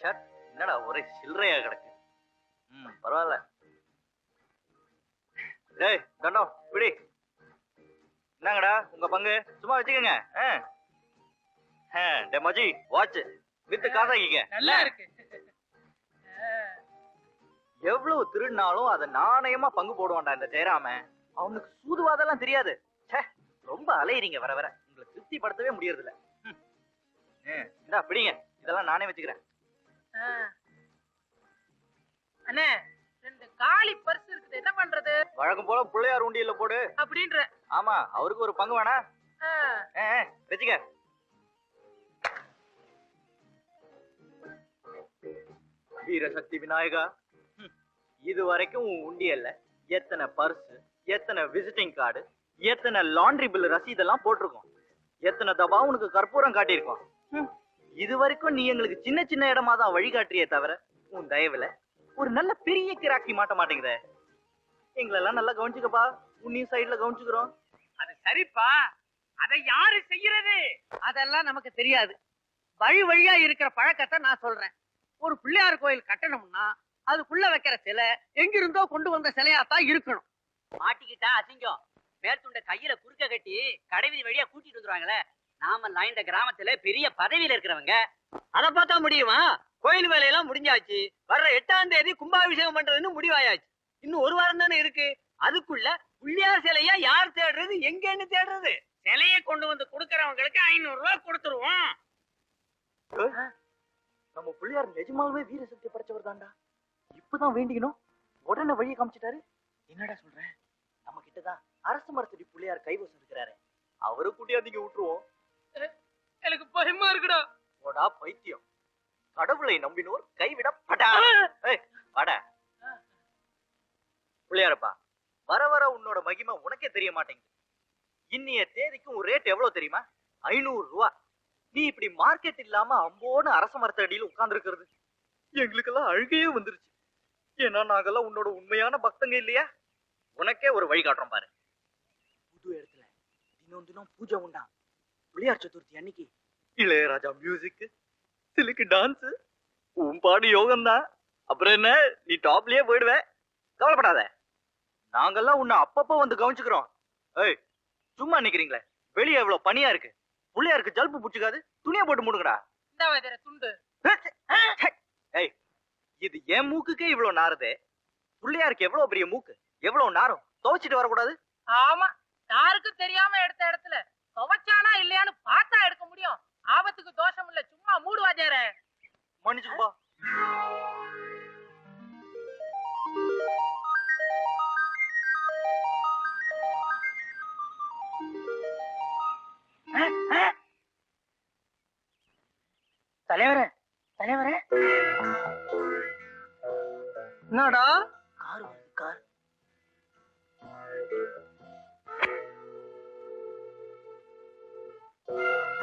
Shirt என்னடா ஒரே சில்லறையா கிடக்கு. ம். பரவாயில்ல. டேய் தண்டம் பிடி என்னங்கடா உங்க பங்கு? சும்மா வச்சுக்கோங்க. டே மஜி வாட்ச் வித்து காசாக்கிக்க நல்லா இருக்கு. எவ்வளவு திருடினாலும் அதை நாணயமா பங்கு போடுவான்டா இந்த ஜெயராம. அவனுக்கு சூதுவாதெல்லாம் தெரியாது. ச்சே ரொம்ப அலையறீங்க வர வர. உங்களை திருப்திப்படுத்தவே முடியறது இல்ல ம். ஆ, இந்தா பிடிங்க. இதெல்லாம் நானே வச்சுக்கிறேன். அண்ணே ரெண்டு காலி பர்ஸ் இருக்குது. என்ன பண்றது? வழக்கம் போல பிள்ளையார் உண்டியல்ல போடு. அப்படின்ற. ஆமா அவருக்கு ஒரு பங்கு வேணா. வச்சுக்க. வீரசக்தி விநாயகா. இது வரைக்கும் உண்டியல்ல எத்தனை பர்ஸ் எத்தனை விசிட்டிங் கார்டு எத்தனை லாண்ட்ரி பில் ரசீதெல்லாம் போட்டிருக்கோம். எத்தனை தபா உனக்கு கற்பூரம் காட்டியிருக்கோம். இது வரைக்கும் நீ எங்களுக்கு சின்ன சின்ன இடமா தான் வழிகாட்டியே தவிர உன் தயவுல ஒரு நல்ல பெரிய கிராக்கி மாட்ட மாட்டேங்குதே. எங்களெல்லாம் நல்லா கவனிச்சுக்கப்பா. உன்னையும் சைடுல கவனிச்சுக்கிறோம். அது சரிப்பா. அதை யாரு செய்யறது? அதெல்லாம் நமக்கு தெரியாது. வழி வழியா இருக்கிற பழக்கத்தை நான் சொல்றேன். ஒரு பிள்ளையார் கோயில் கட்டணும்னா அதுக்குள்ள வைக்கிற சிலை எங்கிருந்தோ கொண்டு வந்த சிலையா தான் இருக்கணும். மாட்டிக்கிட்டா அசிங்கம். மேற்துண்ட கையில குறுக்க கட்டி கடைவீதி வழியா கூட்டிட்டு வந்துருவாங்களே. நாமெல்லாம் இந்த கிராமத்துல பெரிய பதவியில இருக்கிறவங்க. அதை பார்த்தா முடியுமா? கோயில் வேலையெல்லாம் முடிஞ்சாச்சு. வர்ற எட்டாம் தேதி கும்பாபிஷேகம் பண்றதுன்னு முடிவாயாச்சு. இன்னும் ஒரு வாரம் தானே இருக்கு. அதுக்குள்ள புள்ளியார் சிலையா யார் தேடுறது? எங்கன்னு தேடுறது? சிலையை கொண்டு வந்து கொடுக்கறவங்களுக்கு ஐநூறு ரூபாய் கொடுத்துருவோம். நம்ம பிள்ளையார் நிஜமாவே வீரசக்தி படைச்சவர் தான்டா. இப்பதான் வேண்டிக்கணும். உடனே வழியை காமிச்சிட்டாரு. என்னடா சொல்றேன் நம்ம கிட்டதான் அரசு மரத்தடி பிள்ளையார் கைவசம் இருக்கிறாரு. அவரு கூட்டியாந்தீங்க விட்டுருவோம் எனக்கு பயமா இருக்குடா. போடா பைத்தியம். கடவுளை நம்பினோர் கைவிடப்படா. வாடா. பிள்ளையாரப்பா வர வர உன்னோட மகிமை உனக்கே தெரிய மாட்டேங்குது. இன்னைய தேதிக்கு ஒரு ரேட் எவ்வளவு தெரியுமா? ஐநூறு ரூபா. நீ இப்படி மார்க்கெட் இல்லாம அம்போன்னு அரச மரத்தடியில் உட்கார்ந்துருக்கிறது. எங்களுக்கெல்லாம் அழுகையே வந்துருச்சு. ஏன்னா நாங்கெல்லாம் உன்னோட உண்மையான பக்தங்க இல்லையா? உனக்கே ஒரு வழி காட்டுறோம் பாரு. புது இடத்துல தினம் தினம் பூஜை உண்டா பிள்ளையார் சதுர்த்தி அன்னைக்கு. இளையராஜா மியூசிக் சிலுக்கு டான்ஸ் உன் பாடு யோகம் தான் அப்புறம் என்ன நீ டாப்லயே போயிடுவ. கவலைப்படாத. நாங்கெல்லாம் உன்னை அப்பப்போ வந்து கவனிச்சுக்கிறோம். ஏய் சும்மா நிக்கிறீங்களே. வெளியே எவ்வளவு பனியா இருக்கு. பிள்ளையாருக்கு ஜல்பு புடிச்சுக்காது. துணியை போட்டு மூடுங்கடா. இந்த வதிர துண்டு. ஏய் இது என் மூக்குக்கே இவ்வளவு நாறுதே. பிள்ளையாருக்கு எவ்வளவு பெரிய மூக்கு? எவ்வளவு நாரும்? துவைச்சிட்டு வரக்கூடாது? ஆமா யாருக்கும் தெரியாம எடுத்த இடத்துல. துவைச்சானா இல்லையான்னு பார்த்தா எடுக்க முடியும். ஆபத்துக்கு தோஷம் இல்ல சும்மா மூடு வாஜார மன்னிச்சுப்பா தலைவரே தலைவரே. என்னடா?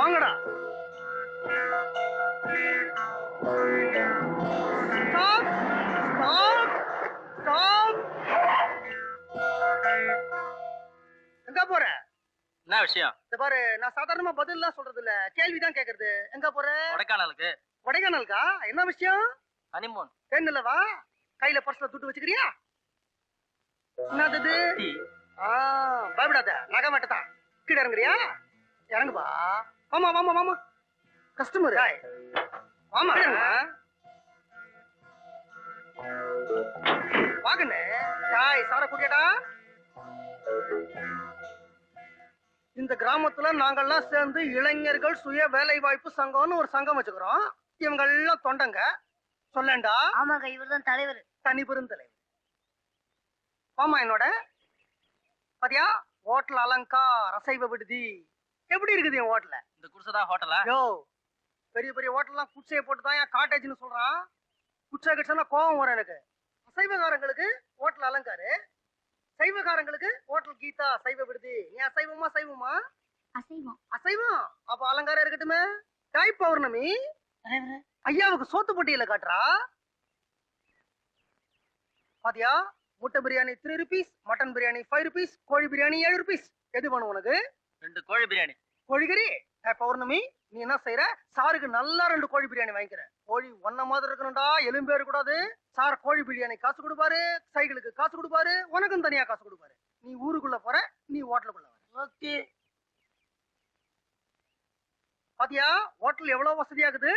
வாங்கடா. ஸ்டாப். ஸ்டாப். ஸ்டாப். எங்க போற? என்ன விஷயம்? இந்த பாரு நான் சாதாரணமா பதில்லாம் சொல்றது இல்ல கேள்விதான் கேக்குறது. எங்க போற? கொடைக்கானலுக்கு. கொடைக்கானலுக்கா? என்ன விஷயம்? ஹனிமூன். தேன்னிலவா கையில பர்ஸ்ல துட்டு வச்சுக்கிறியா? என்னது பயப்படாத. நகை மட்டும் கீழே இறங்குறியா? இறங்குப்பா. ஆமா ஆமா ஆமா கஸ்டமர் ஆமா வாங்கண்ணே. டாய் சார குட்டியாடா இந்த கிராமத்துல நாங்கெல்லாம் சேர்ந்து இளைஞர்கள் சுய வேலை வாய்ப்பு சங்கம்னு ஒரு சங்கம் வச்சுக்கிறோம். இவங்க எல்லாம் தொண்டங்க. சொல்லேன்டா. ஆமாங்க இவர்தான் தலைவர். தனி பெருந்தலைவர். ஆமா என்னோட. பாத்தியா? ஹோட்டல் அலங்கார் அசைவ விடுதி. எப்படி இருக்குது என் ஹோட்டல்ல இந்த குடிசைதான் ஹோட்டலா? யோ பெரிய பெரிய ஹோட்டல்லாம் குச்சையை போட்டு தான் என் காட்டேஜ்னு சொல்றான். குச்சை கிச்சனா கோவம் வரும் எனக்கு. அசைவகாரங்களுக்கு ஹோட்டல் அலங்காரு. சைவகாரங்களுக்கு ஹோட்டல் கீதா சைவ விடுதி. நீ அசைவமா சைவமா அசைவம். அசைவம்? அப்ப அலங்காரம் இருக்கட்டுமே. தாய் பௌர்ணமி? ஐயாவுக்கு சோத்து பொட்டியில காட்டுறா. பாத்தியா? முட்டை biryani three rupees mutton biryani five rupees கோழி பிரியாணி ஏழு ருபீஸ் எது வேணும் உனக்கு? ரெண்டு கோழி பிரியாணி. கோழிக்கறி ஏய், பௌர்ணமி நீ என்ன செய்யற சாருக்கு நல்லா ரெண்டு கோழி பிரியாணி வாங்கிக்கிற. கோழி ஒன்ன மாதிரி இருக்கணும்டா எலும்பே இருக்கக்கூடாது. சார் கோழி பிரியாணி காசு கொடுப்பாரு சைக்கிளுக்கு காசு கொடுப்பாரு உனக்கும் தனியா காசு கொடுப்பாரு. நீ ஊருக்குள்ள போற நீ ஹோட்டலுக்குள்ள வர. ஓகே. பாத்தியா ஹோட்டல் எவ்வளவு வசதியாகுது?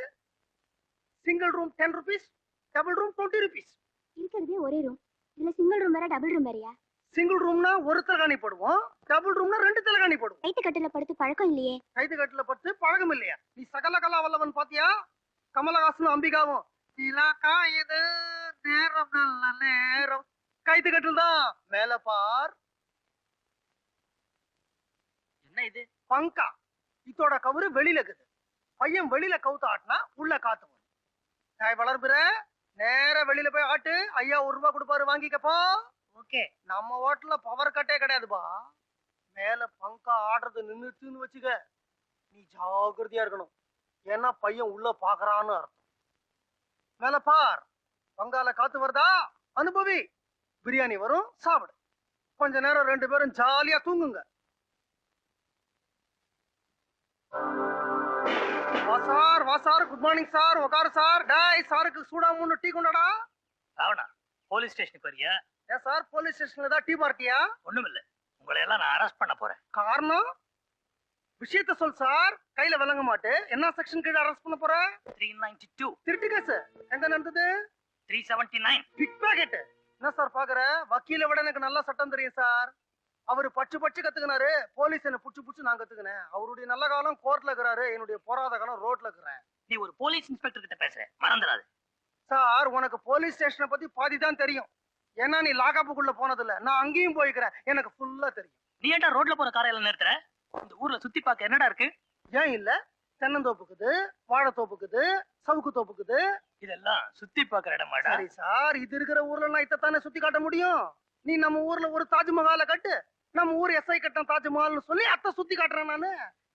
Single room ten rupees double room twenty rupees இருக்கிறதே ஒரே ரூம் இதுல சிங்கிள் ரூம் வேற டபுள் ரூம் வேறயா? சிங்கிள் ரூம்னா ஒரு தலைகாணி போடுவோம். டபுள் ரூம்னா ரெண்டு தலைகாணி போடுவோம். கைத்து கட்டில படுத்து பழக்கம் இல்லையே. கைது கட்டுல பட்டு பழகம் இல்லையா. நீ சகல கலா வல்லவன் பாத்தியா? கமலஹாசனும் அம்பிகாவும். இலாக்கா இது நேரம் நல்ல நேரம். கைது கட்டில் தான். மேல பார். என்ன இது? பங்கா. இதோட கவுரு வெளியில இருக்குது. பையன் வெளியில கவுத்து ஆட்டினா உள்ள காத்து வரும். வளர்ப்புற நேரா வெளியில போய் ஆட்டு. ஐயா ஒரு ரூபாய் கொடுப்பாரு வாங்கிக்கப்போ. ஓகே நம்ம ஹோட்டல்ல பவர் கட்டே கிடையாதுப்பா. மேல பங்கா ஆடுறது நின்றுச்சுன்னு வச்சுக்க நீ ஜாக்கிரதையா இருக்கணும். ஏன்னா பையன் உள்ள பாக்குறான்னு அர்த்தம். மேல பார். பங்கால காத்து வருதா? அனுபவி. பிரியாணி வரும் சாப்பிடு. கொஞ்ச நேரம் ரெண்டு பேரும் ஜாலியா தூங்குங்க. வா சார் வா சார். Good morning sir. உக்காரு சார். டாய் சாருக்கு சூடா மூணு டீ கொண்டாடா? ராவணா போலீஸ் ஸ்டேஷனுக்கு வரியா ஏன் சார் போலீஸ் ஸ்டேஷன்ல தான் டீ பார்ட்டியா ஒண்ணுமில்ல. உங்களை எல்லாம் நான் அரெஸ்ட் பண்ண போறேன். காரணம்? விஷயத்த சொல் சார். கையில விளங்க மாட்டு. என்ன செக்ஷன் கீழ அரெஸ்ட் பண்ண போற? த்ரீ நைன்டி டூ திருட்டு கேஸ் எங்க நடந்தது? Three seventy nine pick pocket என்ன சார் பாக்குற? வக்கீல விட எனக்கு நல்ல சட்டம் தெரியும் சார். அவரு பச்சு பச்சு கத்துக்கினாரு. போலீஸ் என்ன புடிச்சு புடிச்சு நான் கத்துக்கினேன். அவருடைய நல்ல காலம் கோர்ட்ல இருக்கிறாரு. என்னுடைய போராத காலம் ரோட்ல இருக்கிறேன். நீ ஒரு போலீஸ் இன்ஸ்பெக்டர் கிட்ட பேசுற. மறந்துடாது. சார் உனக்கு போலீஸ் ஸ்டேஷனை பத்தி பாதி தான் தெரியும். ஏன்னா நீ லாகப்புக்குள்ள போனதில்ல. நான் அங்கேயும் போய்க்கிறேன். எனக்கு ஃபுல்லா தெரியும். நீ ஏன்டா ரோட்ல போற காரையில நிறுத்துற? இந்த ஊர்ல சுத்தி பார்க்க என்னடா இருக்கு? ஏன் இல்ல? தென்னந்தோப்புக்குது வாழைத்தோப்புக்குது சவுக்கு தோப்புக்குது இதெல்லாம் சுத்தி பார்க்கற இடமாடா. சரி சார் இது இருக்கிற ஊர்ல நான் இதைத்தானே சுத்தி காட்ட முடியும்? நீ நம்ம ஊர்ல ஒரு தாஜ்மஹாலை கட்டு. நம்ம ஊர் எஸ்ஐ கட்டம் தாஜ்மஹால்னு சொல்லி அத்தை சுத்தி காட்டுறேன் நானு.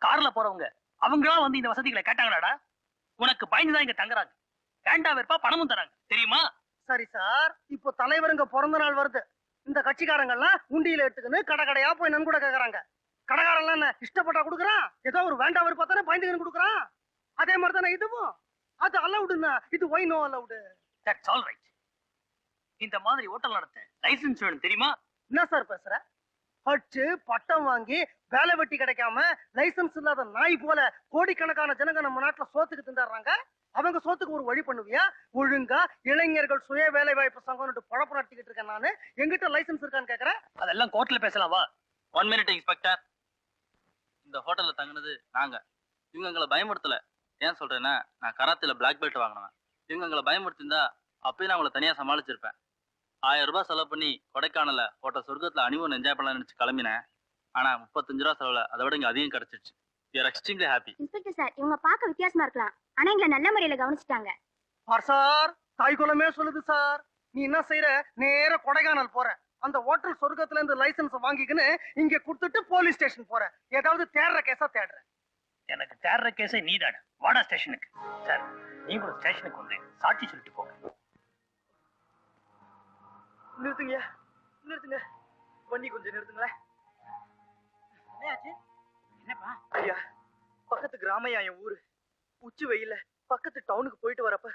கார்ல போறவங்க அவங்களா வந்து இந்த வசதிகளை கேட்டாங்களாடா? உனக்கு பயந்துதான் இங்க தங்குறாங்க. வேண்டா வெறுப்பா பணமும் தராங்க. தெரியுமா? சரி சார் இப்போ தலைவருங்க பிறந்த நாள் வருது. இந்த கட்சிக்காரங்கெல்லாம் உண்டியில எடுத்துக்கின்னு கடை கடையா போய் நன்கூட கேக்குறாங்க. கடைக்காரன்லாம் என்ன இஷ்டப்பட்டா கொடுக்குறான்? ஏதோ ஒரு வேண்டாம் வெறுப்பா தானே பயந்துக்கின்னு கொடுக்குறான்? அதே மாதிரி தானே இதுவும்? அது அலவுடுன்னா இது why no allowed that's all right இந்த மாதிரி ஹோட்டல் நடத்த லைசன்ஸ் வேணும் தெரியுமா? என்ன சார் பேசுற? படிச்சு பட்டம் வாங்கி வேலை வெட்டி கிடைக்காம லைசன்ஸ் இல்லாத நாய் போல கோடிக்கணக்கான ஜனங்க நம்ம நாட்டுல சோத்துக்கு திண்டாடுறாங்க அவங்க சோத்துக்கு ஒரு வழி பண்ணுவியா? ஒழுங்கா இளைஞர்கள் சுய வேலை வாய்ப்பு சங்கம்னு பழப்பு நடத்திக்கிட்டு இருக்கேன் நானு. எங்கிட்ட லைசன்ஸ் இருக்கான்னு கேக்குறேன் அதெல்லாம் கோர்ட்ல பேசலாம் வா. ஒன் மினிட் இன்ஸ்பெக்டர் இந்த ஹோட்டல்ல தங்குனது நாங்க. இவங்க எங்களை பயமுறுத்தல. ஏன் சொல்றேன்னா நான் கராத்தில பிளாக் பெல்ட் வாங்கினேன் இவங்க எங்களை பயமுறுத்திருந்தா அப்பயும் நான் உங்களை தனியா சமாளிச்சிருப்பேன். ஆயிரம் ரூபாய் செலவு பண்ணி கொடைக்கானல ஹோட்டல் சொர்க்கத்துல அனிவன் என்ஜாய் பண்ணலாம்னு நினைச்சு கிளம்பினேன். ஆனா முப்பத்தஞ்சு ரூபா செலவுல அதை விட இங்க அதிகம் கிடைச்சிருச்சு. You are extremely happy inspector sir இவங்க பார்க்க வித்தியாசமா இருக்கலாம். ஆனா எங்களை நல்ல முறையில கவனிச்சுட்டாங்க. சார் தாய் குலமே சொல்லுது சார். நீ என்ன செய்யற நேர கொடைக்கானல் போற. அந்த ஹோட்டல் சொர்க்கத்துல இருந்து லைசன்ஸ் வாங்கிக்கின்னு இங்க கொடுத்துட்டு போலீஸ் ஸ்டேஷன் போற. ஏதாவது தேடுற கேஸா தேடுற. எனக்கு தேடுற கேஸை நீதான. வாடா ஸ்டேஷனுக்கு. சார் நீங்களும் ஸ்டேஷனுக்கு வந்து சாட்சி சொல்லிட்டு போங்க. நிறுத்துங்க. நிறுத்துங்க. வண்டி கொஞ்சம் நிறுத்துங்களேன். என்னாச்சு? என்னப்பா ஐயா பக்கத்து கிராமையா என் ஊரு. உச்சி வெயில்ல பக்கத்து டவுனுக்கு போயிட்டு வரப்ப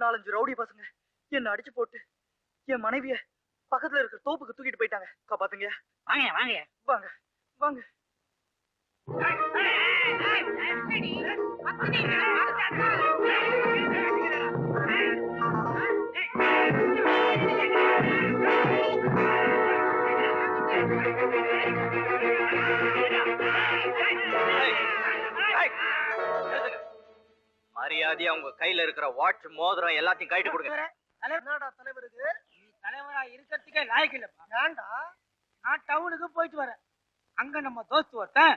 நாலஞ்சு ரவுடி பசங்க என்ன அடிச்சு போட்டு என் மனைவிய பக்கத்துல இருக்கிற தோப்புக்கு தூக்கிட்டு போயிட்டாங்க காப்பாத்துங்க வாங்க வாங்க வாங்க வாங்க மரியாதையா உங்க கையில இருக்கிற வாட்ச் மோதிரம் எல்லாத்தையும் கைட்டு கொடுங்க. என்னடா தலைவருக்கு நீ தலைவரா இருக்கிறதுக்கே லாயக்கு இல்லப்பா. ஏன்டா? நான் டவுனுக்கு போயிட்டு வரேன். அங்க நம்ம தோஸ்து ஒருத்தன்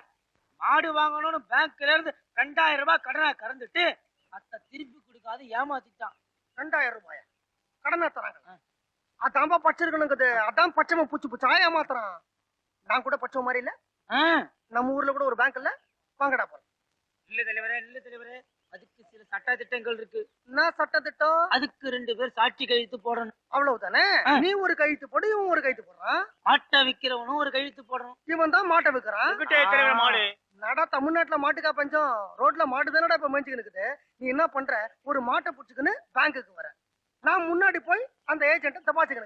மாடு வாங்கணும்னு பேங்க்ல இருந்து ரெண்டாயிரம் ரூபாய் கடனை கறந்துட்டு அத்தை திருப்பி கொடுக்காது ஏமாத்திட்டான். ரெண்டாயிரம் ரூபாயா? கடனை தராங்க. அதான்பா பச்சிருக்கணுங்குது அதான் பச்சைமா பூச்சி பூச்சி. மாத்திரம் நான் கூட பச்சை மாதிரி இல்ல. ஆ, நம்ம ஊர்ல கூட ஒரு பேங்க் இல்ல. வாங்கடா போலாம். இல்ல தலைவரே இல்ல தலைவரே. சில சட்ட திட்டங்கள் இருக்கு. என்ன சட்ட திட்டம் அதுக்கு ரெண்டு பேர் சாட்சி கழுத்து போடணும். அவ்வளவுதானே. நீ ஒரு கழுத்து போடு இவன் ஒரு கழுத்து போடுறான். மாட்டை விக்கிறவனும் ஒரு கழுத்து போடணும். இவன் தான் மாட்டை விக்கிறான். மாடு. நடா தமிழ்நாட்டுல மாட்டுக்கா பஞ்சம்? ரோட்ல மாட்டு தானடா இப்ப மேய்ச்சிக்கிட்டு இருக்குது. நீ என்ன பண்ற? ஒரு மாட்டை புடிச்சுக்கின்னு பேங்க்குக்கு வர. நான் முன்னாடி போய் அந்த ஏஜென்ட்டை தபாச்சுக்கிட்டு